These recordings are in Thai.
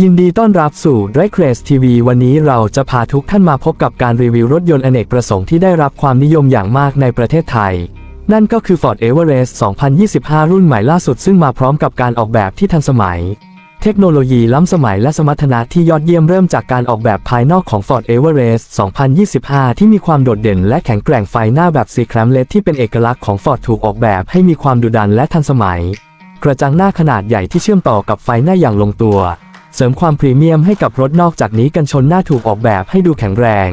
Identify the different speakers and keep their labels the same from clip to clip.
Speaker 1: ยินดีต้อนรับสู่ d r a c r a c e TV วันนี้เราจะพาทุกท่านมาพบกับการรีวิวรถยนต์อเนกประสงค์ที่ได้รับความนิยมอย่างมากในประเทศไทย นั่นก็คือ Ford Everest 2025 รุ่นใหม่ล่าสุดซึ่งมาพร้อมกับการออกแบบที่ทันสมัย เทคโนโลยีล้ำสมัยและสมรรถนะที่ยอดเยี่ยมเริ่มจากการออกแบบภายนอกของ Ford Everest 2025 ที่มีความโดดเด่นและแข็งแกร่งไฟหน้าแบบสีแครมเลดที่เป็นเอกลักษณ์ของ Ford ถูกออกแบบให้มีความดุดันและทันสมัย กระจังหน้าขนาดใหญ่ที่เชื่อมต่อกับไฟหน้าอย่างลงตัว เสริมความพรีเมียมให้กับรถนอกจากนี้กันชนหน้าถูกออกแบบให้ดูแข็งแรง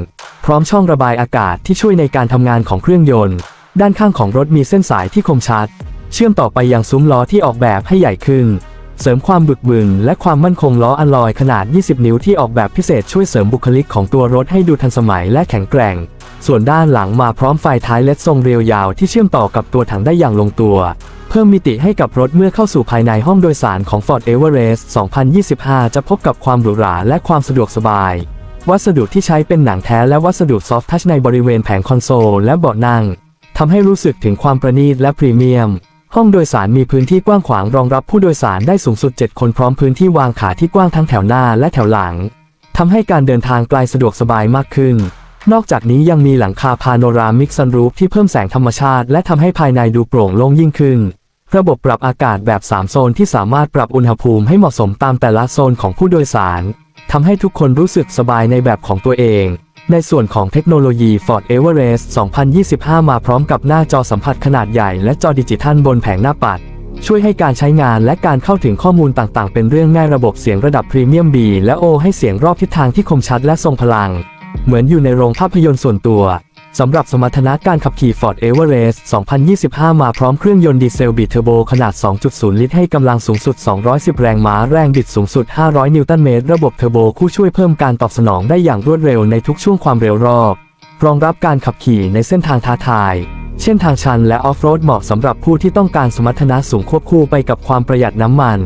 Speaker 1: พร้อมช่องระบายอากาศที่ช่วยในการทำงานของเครื่องยนต์ ด้านข้างของรถมีเส้นสายที่คมชัด เชื่อมต่อไปยังซุ้มล้อที่ออกแบบให้ใหญ่ขึ้น เสริมความบึกบึนและความมั่นคงล้ออัลลอยขนาด 20 นิ้วที่ออกแบบพิเศษช่วยเสริมบุคลิกของตัวรถให้ดูทันสมัยและแข็งแกร่ง ส่วนด้านหลังมาพร้อมไฟท้ายเลดทรงเรียวยาวที่เชื่อมต่อกับตัวถังได้อย่างลงตัว เพิ่มมิติให้กับรถเมื่อเข้าสู่ภายในห้องโดยสารของ Ford Everest 2025 จะพบกับความหรูหราและความสะดวกสบาย วัสดุที่ใช้เป็นหนังแท้และวัสดุซอฟทัชในบริเวณแผงคอนโซลและเบาะนั่งทำให้รู้สึกถึงความประณีตและพรีเมียม ห้องโดยสารมีพื้นที่กว้างขวางรองรับผู้โดยสารได้สูงสุด 7 คนพร้อมพื้นที่วางขาที่กว้างทั้งแถวหน้าและแถวหลังทำให้การเดินทางไกลสะดวกสบายมากขึ้น นอกจากนี้ยังมีหลังคาพาโนรามิกซันรูฟที่เพิ่มแสงธรรมชาติ และทำให้ภายในดูโปร่งโล่งยิ่งขึ้น ระบบปรับอากาศแบบ 3 โซนที่สามารถปรับอุณหภูมิให้เหมาะสมตามแต่ละโซนของผู้โดยสาร ทำให้ทุกคนรู้สึกสบายในแบบของตัวเอง ในส่วนของเทคโนโลยี Ford Everest 2025 มาพร้อมกับหน้าจอสัมผัสขนาดใหญ่และจอดิจิทัลบนแผงหน้าปัด ช่วยให้การใช้งานและการเข้าถึงข้อมูลต่างๆ เป็นเรื่องง่ายระบบเสียงระดับพรีเมียม B และ O ให้เสียงรอบทิศทางที่คมชัดและทรงพลัง เหมือนอยู่ในโรงภาพยนตร์ส่วนตัว สำหรับสมรรถนะการขับขี่ Ford Everest 2025 มาพร้อมเครื่องยนต์ดีเซลบิทเทอร์โบขนาด 2.0 ลิตรให้กำลังสูงสุด 210 แรงม้า แรงบิดสูงสุด 500 นิวตันเมตร ระบบเทอร์โบคู่ช่วยเพิ่มการตอบสนองได้อย่างรวดเร็วในทุกช่วงความเร็วรอบ รองรับการขับขี่ในเส้นทางท้าทาย เช่นทางชันและออฟโรดเหมาะสำหรับผู้ที่ต้องการสมรรถนะสูงควบคู่ไปกับความประหยัดน้ำมัน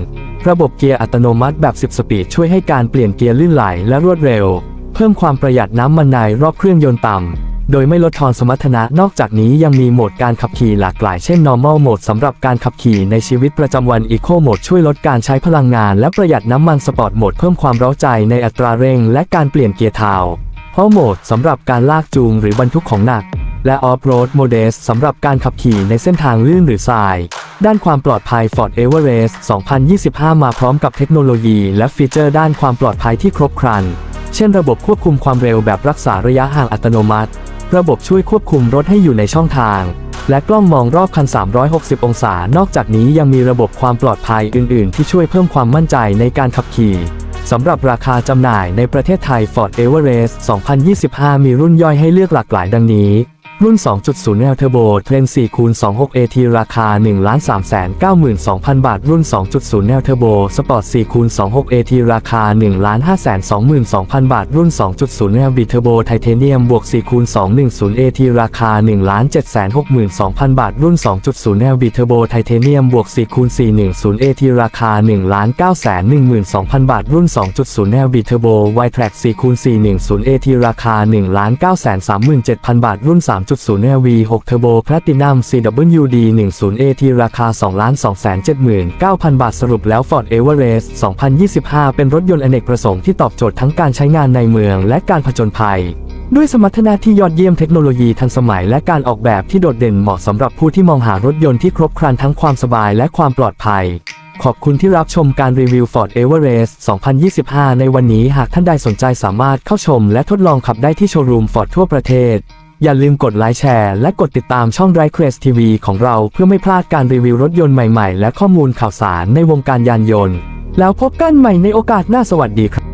Speaker 1: ระบบเกียร์อัตโนมัติแบบ 10 สปีดช่วยให้การเปลี่ยนเกียร์ลื่นไหลและรวดเร็ว เพิ่มความประหยัดน้ำมันในรอบเครื่องยนต์ต่ำ โดยไม่ลดทอนสมรรถนะนอกจากนี้ยังมีโหมดการขับขี่หลากหลายเช่น normal mode สำหรับการขับขี่ในชีวิตประจำวัน eco mode ช่วยลดการใช้พลังงาน และประหยัดน้ำมัน sport mode เพิ่มความเร้าใจในอัตราเร่ง และการเปลี่ยนเกียร์เทาเพราะโหมดสำหรับการลากจูงหรือบรรทุกของหนัก และ Off-road Modes สำหรับการขับขี่ในเส้นทางลื่นหรือทราย ด้านความปลอดภัย Ford Everest 2025 มาพร้อมกับเทคโนโลยีและฟีเจอร์ด้านความปลอดภัยที่ครบครัน เช่นระบบควบคุมความเร็วแบบรักษาระยะห่างอัตโนมัติ ระบบช่วยควบคุมรถให้อยู่ในช่องทาง และกล้องมองรอบคัน 360 องศา นอกจากนี้ยังมีระบบความปลอดภัยอื่น ๆ ที่ช่วยเพิ่มความมั่นใจในการขับขี่สำหรับราคาจำหน่ายในประเทศไทย Ford Everest 2025 มีรุ่นย่อยให้เลือกหลากหลายดังนี้ รุ่น 2.0 L Turbo Trend 4คูณ26 AT ราคา 1,392,000 บาท รุ่น 2.0 L Turbo Sport 4คูณ26 AT ราคา 1,522,000 บาท รุ่น 2.0 L B Turbo Titanium บวก4คูณ210 AT ราคา 1,762,000 บาท รุ่น 2.0 L B Turbo Titanium บวก4คูณ410 AT ราคา 1,912,000 บาท รุ่น 2.0 L B Turbo Y Track 4คูณ410 AT ราคา 1,937,000 บาท รุ่น3.0 V 6 Turbo Platinum CWD 10 AT ราคา 2,279,000 บาทสรุปแล้ว Ford Everest 2025 เป็นรถยนต์อเนกประสงค์ที่ตอบโจทย์ทั้งการใช้งานในเมืองและการผจญภัยด้วยสมรรถนะที่ยอดเยี่ยมเทคโนโลยีทันสมัยและการออกแบบที่โดดเด่นเหมาะสำหรับผู้ที่มองหารถยนต์ที่ครบครันทั้งความสบายและความปลอดภัย ขอบคุณที่รับชมการรีวิว Ford Everest 2025 ในวันนี้หากท่านใดสนใจสามารถเข้าชมและทดลองขับได้ที่โชว์รูม Ford ทั่วประเทศ อย่าลืมกดไลค์แชร์ และกดติดตามช่อง d r i v e Quest TV ของเราเพื่อไม่พลาดการรีวิวรถยนต์ใหม่ๆ และข้อมูลข่าวสารในวงการยานยนต์ แล้วพบกันใหม่ในโอกาสหน้าสวัสดีครับ